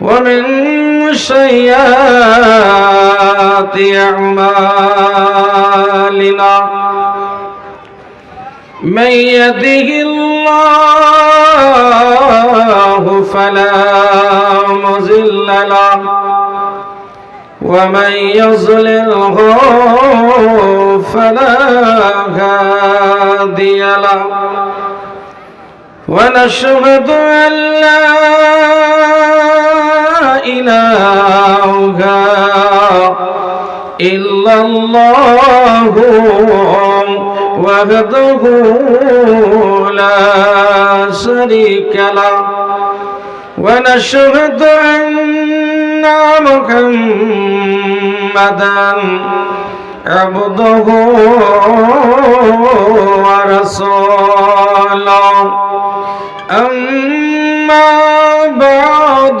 ومن سيئات أعمالنا من يده الله فلا مضل له ومن يضلله فلا هادي له ونشهد أن لا إله إلا الله وحده لا شريك له. ونشهد أن محمدا عبده ورسوله. أما بعد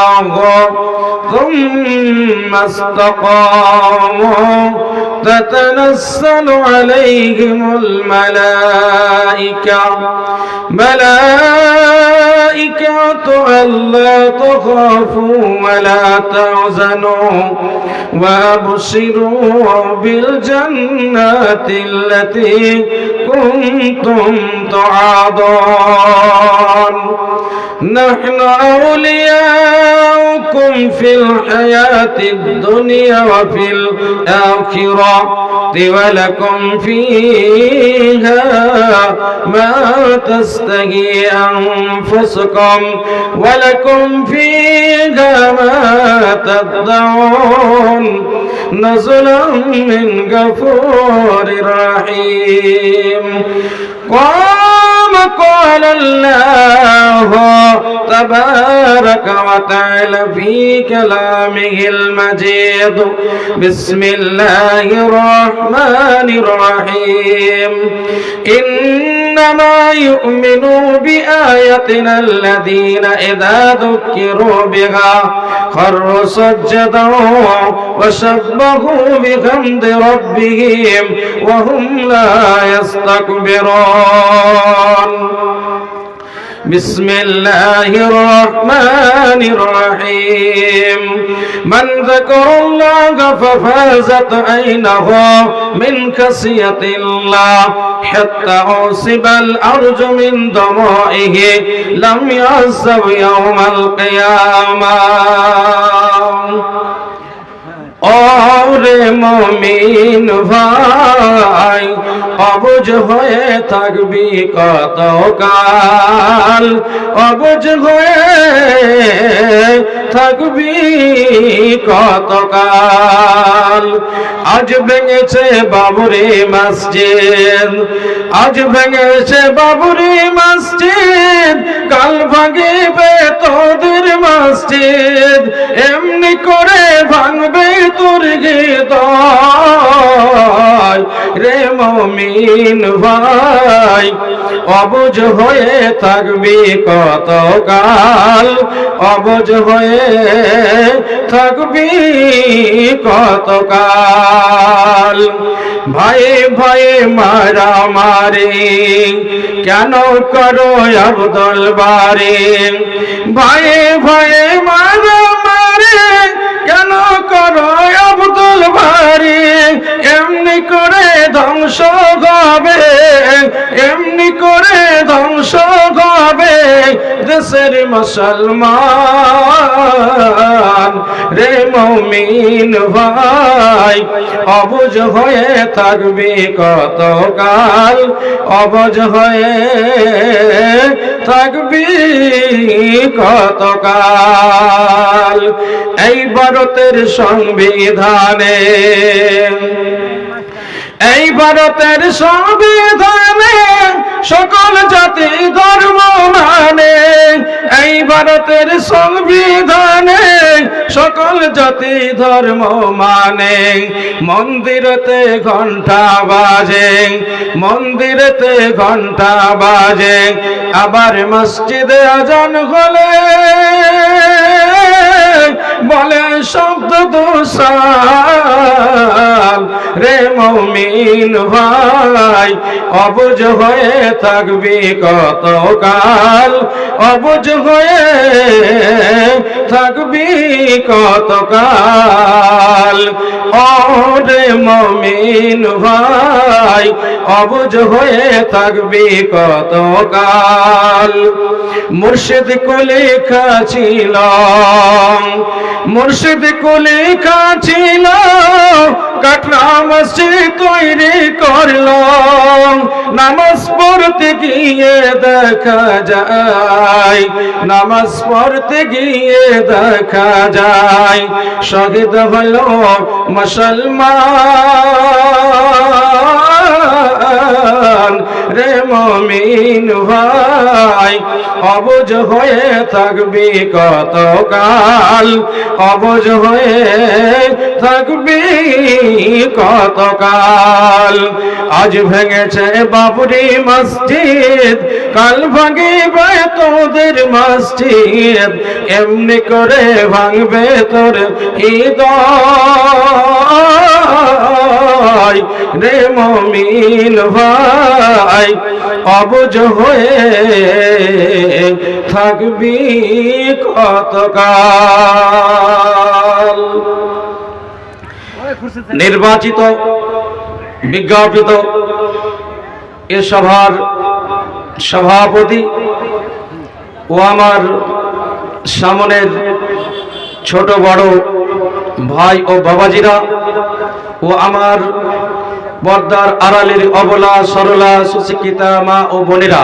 ثم استقاموا. تتنزل عليهم الملائكة. ملائكة ألا تخافوا ولا تحزنوا. وأبشروا بالجنات التي كنتم تعادون نحن أولياؤكم في الحياة الدنيا وفي الآخرة. ولكم فيها ما تستهي أنفسكم. ولكم فيها ما تدعون. نزلا من غفور رحيم. قام قال الله تبارك وتعالى في كلامه المجيد. بسم الله الرحمن الرحيم. إنما يؤمن بآياتنا الذين إذا ذكروا بها خروا سجدا وشبهوا بحمد ربهم وهم لا يستكبرون. بسم الله الرحمن الرحيم. من ذكر الله ففازت عينه من كسية الله. حتى أصيب الأرج من دمائه لم يعزب يوم القيامة. آه اور مومین فاي অবুজ হয়ে থাকবি কত কাল অবুজ হয়ে থাকবি কত কাল আজ ভেঙেছে বাবুরি মসজিদ, আজ ভেঙেছে বাবুরি মসজিদ, কাল ভাঙিবে তোদের মসজিদ, এমনি করে ভাঙবে তোর রে মমিন ভাই, অবুজ হয়ে থাকবি কত কাল অবুজ হয়ে থাকবি কত কাল ভাই ভাই মারা মারে কেন করো আবদল বারে? ভাই ভাই মারা মারে ধ্বংস হবে এমনি করে ধ্বংস হবে দেশের মুসলমান রে মমিন ভাই, অবুজ হয়ে থাকবি কত কাল অবুজ হয়ে থাকবি কত কাল এই ভারতের সংবিধানে এই ভারতের সংবিধানে সকল জাতি ধর্ম মানে। এই ভারতের সংবিধানে সকল জাতি ধর্ম মানে। মন্দিরেতে ঘণ্টা বাজে, মন্দিরেতে ঘণ্টা বাজে। আবার মসজিদে আজান হলে বলে শব্দ দোষাল রে মমিন ভাই, অবুজ হয়ে থাকবি কতকাল? অবুজ হয়ে থাকবি কতকাল? ও রে মমিন ভাই অবুজ হয়ে থাকবি কতকাল। মুর্শিদ কোলে ছিল মুর্শিদ কোলে ছিল কাটরা মসজিদ তৈরি করল নামাজ পড়তে গিয়ে দেখা যায়, নামাজ পড়তে গিয়ে দেখা যায়। শহীদ হল মুসলমান। রে মমিন ভাই, অবুজ হয়ে থাকবি কতকাল? অবুজ হয়ে থাকবি কতকাল? আজ ভেঙেছে বাবরি মসজিদ, কাল ভাঙিবে তোদের মসজিদ, এমনি করে ভাঙবে তোর হৃদয় রে মমিন ভাই অবুজ হয়ে থাকবি কতকাল। নির্বাচিত, বিজ্ঞাপিত এ সভার সভাপতি ও আমার সামনের ছোট বড় ভাই ও বাবাজিরা ও আমার বর্দার আড়ালের অবলা সরলা সুশিক্ষিতা মা ও বোনেরা।